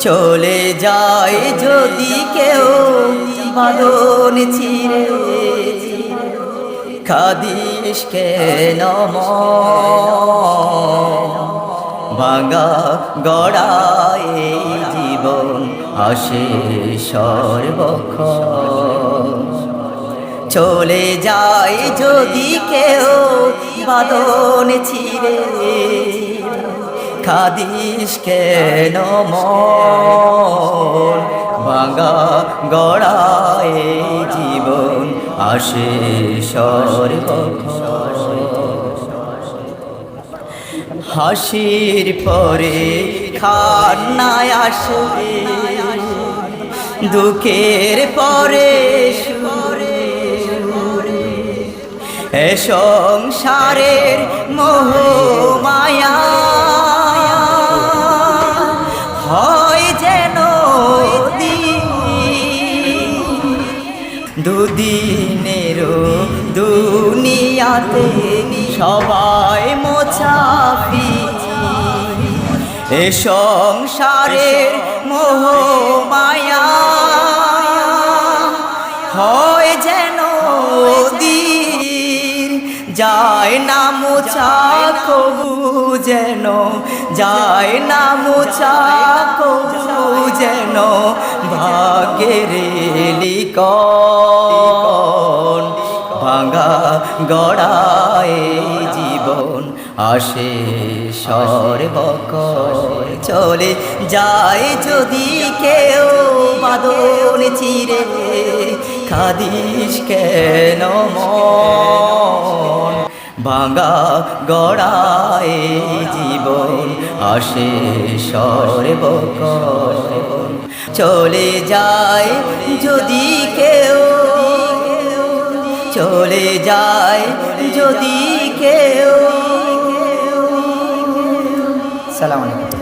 চলে যায় যদি কেউ বাদন ছিঁড়ে খাদিস কেন বাঙ্গা গড়ায় এই জীবন আসে সর্বক্ষ। চলে যায় যদি কেউ বাদন ছিঁড়ে খাদিস কেন মন বাঙ্গা গড়ায় এই জীবন আসে হাসির পরে খান্নায় আসে দুঃখের পরে সুরে। এ সংসারের মোহ দুদিনেরও দুনিয়াতে সবাই মোছাফি। এ সংসারের মোহ মায়া। হয় যেন দিন যায় না মোছা, কবু যেন যায় না মোছা, কবু যেন ভাগ্যের লিকন গড়ায় জীবন আসে সর্বক চলে যায় যদি কেউ বাদন চিরে। খাদিস কেন মন? ভাঙা গড়ায় জীবন আসে সর্বক চলে যায় যদি কেউ চলে যায় যদি কেউ। সালাম আলাইকুম।